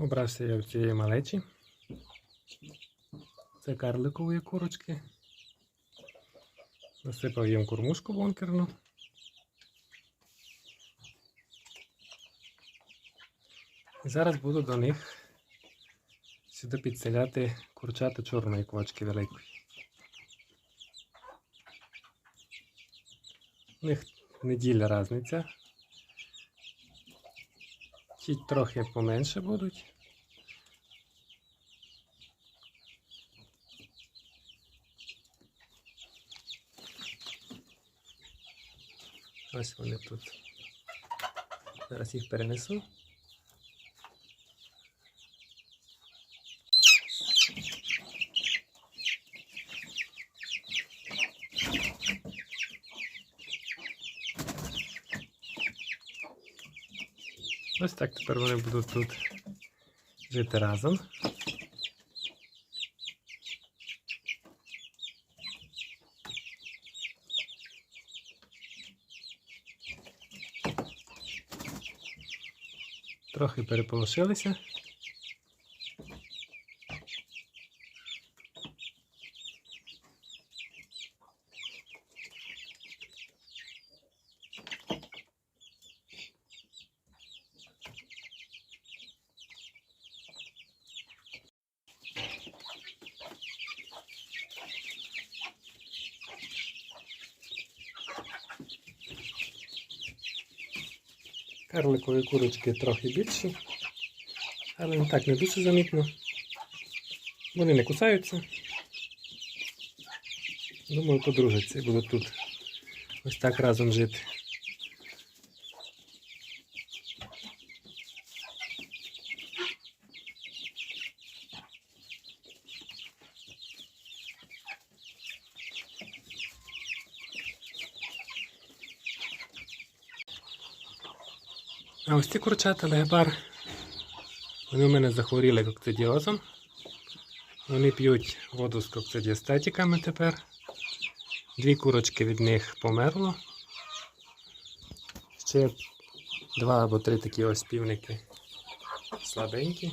Обрався я в цієї малечі. Це карликової курочки. Насипав їм кормушку бункерну. І зараз буду до них сюди підселяти курчата чорної квочки великої. У них неділя різниця. Ті трохи поменше будуть. Ось вони тут. Зараз їх перенесу. Ось так тепер вони будуть тут жити разом. Трохи переполошилися. Карликові курочки трохи більші, але не так не дуже замітно. Вони не кусаються. Думаю, подружаться і будуть тут ось так разом жити. А ось ці курчата легебар, вони у мене захворіли кокцидіозом. Вони п'ють воду з коктедіостатиками тепер. Дві курочки від них померло. Ще два або три такі ось півники слабенькі.